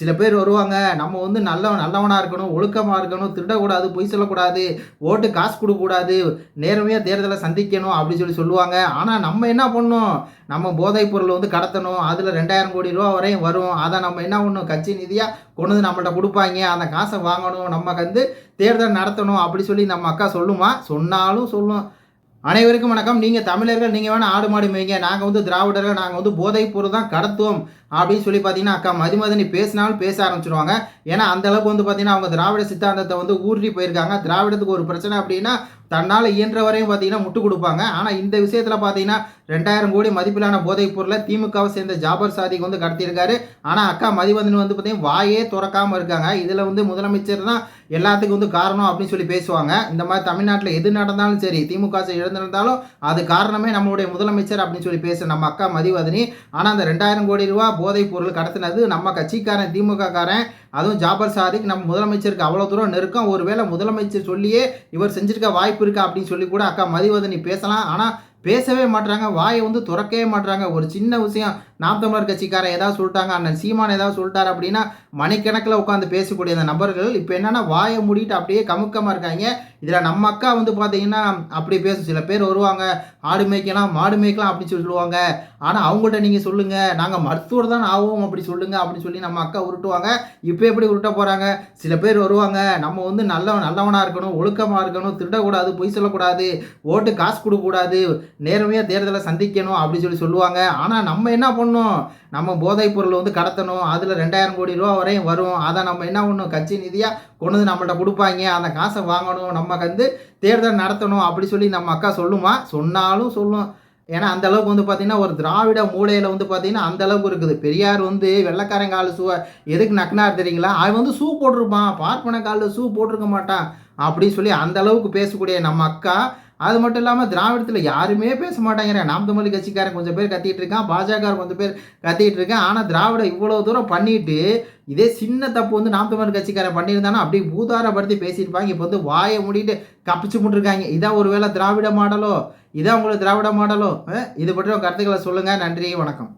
சில பேர் வருவாங்க நம்ம வந்து நல்ல நல்லவனாக இருக்கணும் ஒழுக்கமாக இருக்கணும் திருடக்கூடாது பொய் சொல்லக்கூடாது ஓட்டு காசு கொடுக்கக்கூடாது நேர்மையாக தேர்தலை சந்திக்கணும் அப்படின்னு சொல்லி சொல்லுவாங்க. ஆனால் நம்ம என்ன பண்ணோம் நம்ம போதைப் பொருள் வந்து கடத்தணும். அதில் ரெண்டாயிரம் கோடி ரூபா வரையும் வரும். அதை நம்ம என்ன பண்ணணும்? கட்சி நிதியாக கொண்டு வந்து நம்மள்ட்ட கொடுப்பாங்க. அந்த காசை வாங்கணும். நம்ம வந்து தேர்தல் நடத்தணும் அப்படி சொல்லி நம்ம அக்கா சொல்லுமா? சொன்னாலும் சொல்லும். அனைவருக்கும் வணக்கம். நீங்கள் தமிழர்கள் நீங்கள் வேணால் ஆடு மாடு மேய்ங்க. நாங்கள் வந்து திராவிடர்கள் நாங்கள் வந்து போதைப் பொருள் தான் கடத்துவோம். அப்படின்னு சொல்லி பார்த்தீங்கன்னா அக்கா மதிமதனி பேசினாலும் பேச ஆரம்பிச்சிருவாங்க. ஏன்னா அந்த அளவுக்கு வந்து பார்த்தீங்கன்னா அவங்க திராவிட சித்தாந்தத்தை வந்து ஊற்றி போயிருக்காங்க. திராவிடத்துக்கு ஒரு பிரச்சனை அப்படின்னா தன்னால் இயன்ற வரையும் பார்த்தீங்கன்னா முட்டு கொடுப்பாங்க. ஆனால் இந்த விஷயத்தில் பார்த்தீங்கன்னா ரெண்டாயிரம் கோடி மதிப்பிலான போதைப் பொருளை திமுகவை சேர்ந்த ஜாபர் சாதிக்கு வந்து கடத்தியிருக்காரு. ஆனால் அக்கா மதிவதன் வந்து பார்த்தீங்கன்னா வாயே திறக்காமல் இருக்காங்க. இதில் வந்து முதலமைச்சர் தான் எல்லாத்துக்கும் வந்து காரணம் அப்படின்னு சொல்லி பேசுவாங்க. இந்த மாதிரி தமிழ்நாட்டில் எது நடந்தாலும் சரி திமுக இழந்திருந்தாலும் அது காரணமே நம்மளுடைய முதலமைச்சர் அப்படின்னு சொல்லி பேச நம்ம அக்கா மதிவதனி ஆனால் அந்த ரெண்டாயிரம் கோடி ரூபா போதைப் பொருள் கடத்தினது. நம்ம கட்சிக்காரன் திமுக காரன் அதுவும் ஜாபர் சாதிக் நம்ம முதலமைச்சருக்கு அவ்வளோ தூரம் நெருக்கம். ஒருவேளை முதலமைச்சர் சொல்லியே இவர் செஞ்சிருக்க வாய்ப்பு இருக்கா அப்படின்னு சொல்லி கூட அக்கா மதிவதனி பேசலாம். ஆனால் பேசவே மாட்றாங்க வாயை வந்து திறக்கவே மாட்றாங்க. ஒரு சின்ன விஷயம் நாம் தமிழர் கட்சிக்காரன் ஏதாவது சொல்லிட்டாங்க அண்ணன் சீமான் ஏதாவது சொல்லிட்டார் அப்படின்னா மணிக்கணக்கில் உட்காந்து பேசக்கூடிய அந்த நபர்கள் இப்போ என்னென்னா வாயை மூடிட்டு அப்படியே கமுக்கமாக இருக்காங்க. இதில் நம்ம அக்கா வந்து பார்த்தீங்கன்னா அப்படி பேசும். சில பேர் வருவாங்க ஆடு மேய்க்கலாம் மாடு மேய்க்கலாம் அப்படின்னு சொல்லி சொல்லுவாங்க. ஆனால் அவங்கள்ட்ட நீங்கள் சொல்லுங்கள் நாங்கள் மருத்துவர் தான் ஆவோம் அப்படி சொல்லுங்கள் அப்படின்னு சொல்லி நம்ம அக்கா உருட்டுவாங்க. இப்போ எப்படி உருட்ட போகிறாங்க சில பேர் வருவாங்க நம்ம வந்து நல்ல நல்லவனாக இருக்கணும் ஒழுக்கமாக இருக்கணும் திருடக்கூடாது பொய் சொல்லக்கூடாது ஓட்டு காசு கொடுக்கக்கூடாது நேர்மையாக தேர்தலை சந்திக்கணும் அப்படின்னு சொல்லி சொல்லுவாங்க. ஆனால் நம்ம என்ன பண்ணோம் நம்ம போதைப் பொருள் வந்து கடத்தணும். அதில் ரெண்டாயிரம் கோடி ரூபா வரையும் வரும். அதை நம்ம என்ன பண்ணணும்? கட்சி நிதியாக கொண்டு வந்து நம்மள்ட்ட கொடுப்பாங்க. அந்த காசை வாங்கணும். நம்ம வந்து தேர்தல் நடத்தணும் அப்படி சொல்லி நம்ம அக்கா சொல்லுமா? சொன்னாலும் சொல்லும். ஏன்னா அந்த அளவுக்கு வந்து பார்த்தீங்கன்னா ஒரு திராவிட மூலையில் வந்து பார்த்தீங்கன்னா அந்த அளவுக்கு இருக்குது. பெரியார் வந்து வெள்ளக்காரன் காலில் ஷூ எதுக்கு நக்கினார் தெரியுங்களா? அவன் வந்து ஷூ போட்டிருப்பான். பார்ப்பன காலில் ஷூ போட்டிருக்க மாட்டான். அப்படின்னு சொல்லி அந்த அளவுக்கு பேசக்கூடிய நம்ம அக்கா அது மட்டும் இல்லாமல் திராவிடத்தில் யாருமே பேச மாட்டாங்கிற நாம் தமிழ் கட்சிக்காரன் கொஞ்சம் பேர் கத்திட்டு இருக்கான் பாஜக கொஞ்சம் பேர் கத்திட்டு இருக்கான். ஆனால் திராவிட இவ்வளோ தூரம் பண்ணிட்டு இதே சின்ன தப்பு வந்து நாம் தமிழ் கட்சிக்காரன் பண்ணியிருந்தானா? அப்படியே பூதாரப்படுத்தி பேசியிருப்பாங்க. இப்போ வந்து வாயை மூடிட்டு கப்பிச்சு முட்டிருக்காங்க இதான் ஒரு வேளை திராவிட மாடலோ? இதான் உங்களுக்கு திராவிட மாடலோ? இது பற்றி கருத்துக்களை சொல்லுங்கள் நன்றி வணக்கம்.